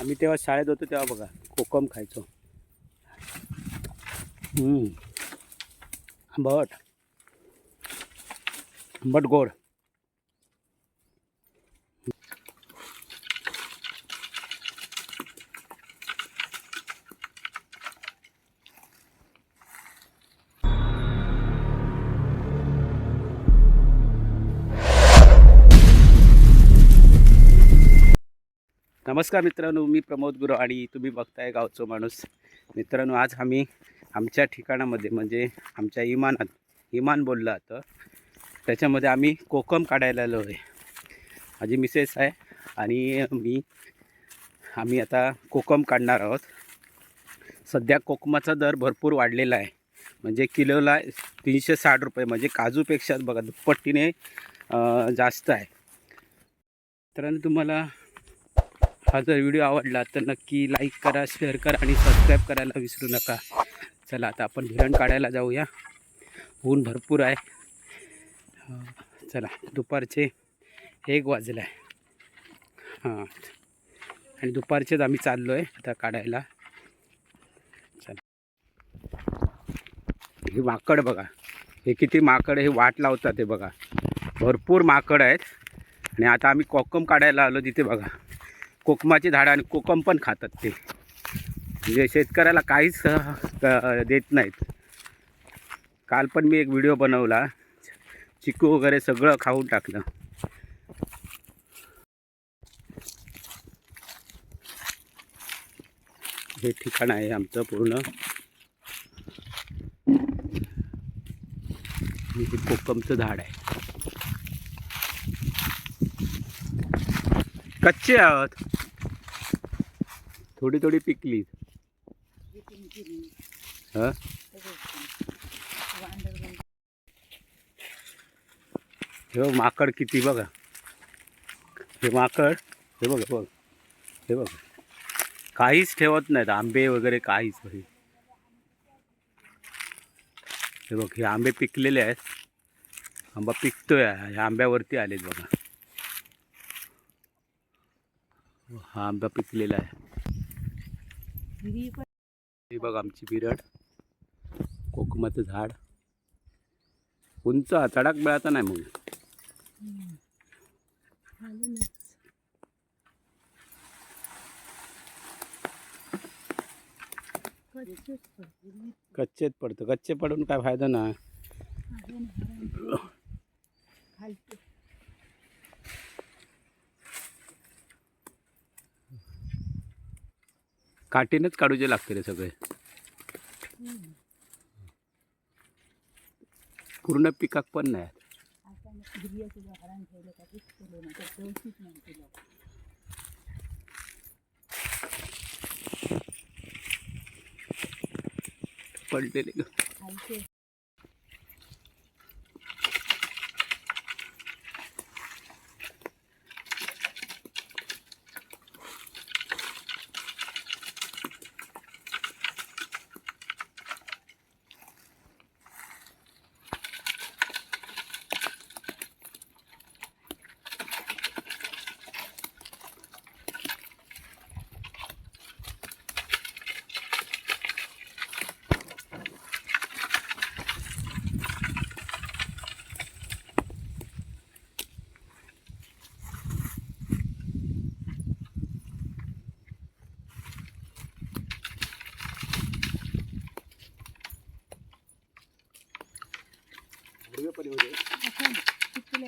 आम्ही तेव्हा शाळेत होतो तेव्हा बघा कोकम खायचो. आंबट आंबट गोड. नमस्कार मित्रांनो मी प्रमोद गुरु आणि तुम्ही बघताय गावचो माणूस. मित्रांनो आज आम्ही आमच्या ठिकाणामध्ये म्हणजे आमच्या इमानात इमान बोललं जातं त्याच्यामध्ये आम्ही कोकम काढायला आलो आहे. माझी मिसेस आहे आणि मी आम्ही आता कोकम काढणार आहोत. सध्या कोकमाचा दर भरपूर वाढलेला आहे. म्हणजे किलोला तीनशे साठ रुपये म्हणजे काजूपेक्षा बघा दुप्पटीने जास्त आहे. तर तुम्हाला हा जर व्हिडिओ आवडला तर नक्की लाईक करा शेअर करा आणि सबस्क्राईब करायला विसरू नका. चला आता आपण भिरण काढायला जाऊया. ऊन भरपूर आहे. चला दुपारचे एक वाजलं. आहे हां आणि दुपारचेच आम्ही चाललो आहे आता काढायला. चला. हे माकड बघा. हे किती माकड हे वाट लावतात हे बघा. भरपूर माकड आहेत. आणि आता आम्ही कोकम काढायला आलो तिथे बघा. कोकमाची झाडं आणि कोकम पण खातात ते. म्हणजे शेतकऱ्याला काहीच देत नाहीत. काल पण मी एक व्हिडिओ बनवला. चिकू वगैरे सगळं खाऊन टाकलं. हे ठिकाण आहे आमचं पूर्ण. हे कोकमचं झाड आहे. कच्चे आहोत. थोडी थोडी पिकली. हा? हे बघ माकड किती बघा. हे माकड हे बघ बघ हे बघ. काहीच ठेवत नाहीत आंबे वगैरे काहीच नाही. हे बघ हे आंबे पिकलेले आहेत. आंबा पिकतोय ह्या आंब्यावरती आलेत बघा. हा आंबा पिकलेला आहे. हे बघ आमची बिरड. कोकमाचं झाड. उंच चडाक मिळाचा नाही मग. कच्चेच पडतं. कच्चे पडून काय फायदा नाही काठीनच काढूचे लागते रे सगळे. पूर्ण पिकाक पण नाही. पडलेले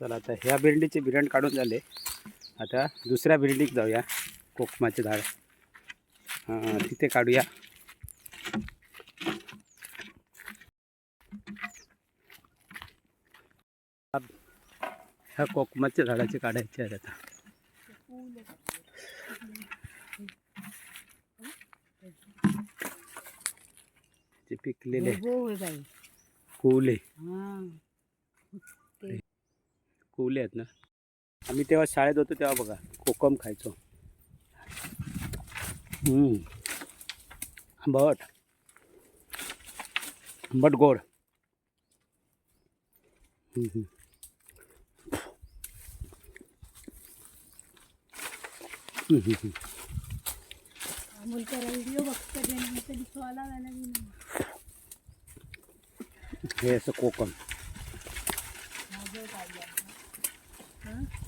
चला आता ह्या बिल्डीचे बिरण काढून झाले. आता दुसऱ्या बिल्डीक जाऊया कोकमाचे झाड. हां तिथे काढूया. ह्या कोकमाच्या झाडाचे काढायचे आहेत आता. पिकलेले बाई कोवले आहेत ना. आम्ही तेव्हा शाळेत होतो तेव्हा बघा कोकम खायचो. आंबट आंबट गोड. हे असं कोकम. Yeah.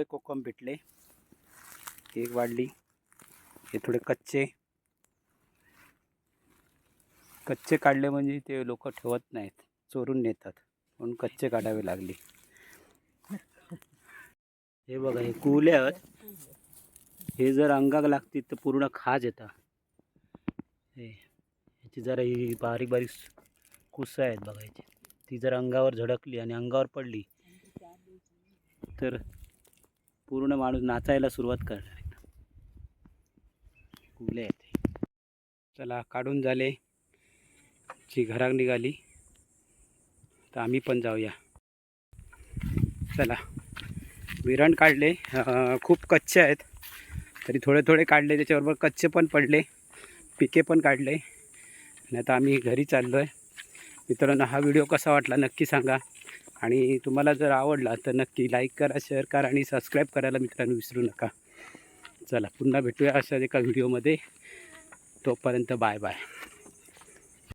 थोडे कोकम भेटले. एक वाढली. हे थोडे कच्चे. कच्चे काढले म्हणजे ते लोक ठेवत नाहीत. चोरून नेतात. म्हणून कच्चे काढावे लागले. हे बघा हे कुले आहेत. हे जर अंगाक लागतील तर पूर्ण खाज येतात हे जरा ही बारीक बारीक कुसं आहेत बघायची ती जर अंगावर झडकली आणि अंगावर पडली तर पूर्ण माणूस नाचायला सुरुवात करणार आहे. कुले आहेत चला काढून झाले. जी घरात निघाली. तर आम्ही पण जाऊया. चला. विरण काढले. खूप कच्चे आहेत. तरी थोडे थोडे काढले. त्याच्याबरोबर कच्चे पण पडले. पिके पण काढले. आणि आता आम्ही घरी चाललो आहे मित्रांनो हा व्हिडिओ कसा वाटला नक्की सांगा. आणि तुम्हाला जर आवडला तर नक्की लाईक करा शेअर करा आणि सबस्क्राईब करायला मित्रांनो विसरू नका. चला पुन्हा भेटूया अशाच एका व्हिडिओमध्ये तोपर्यंत बाय बाय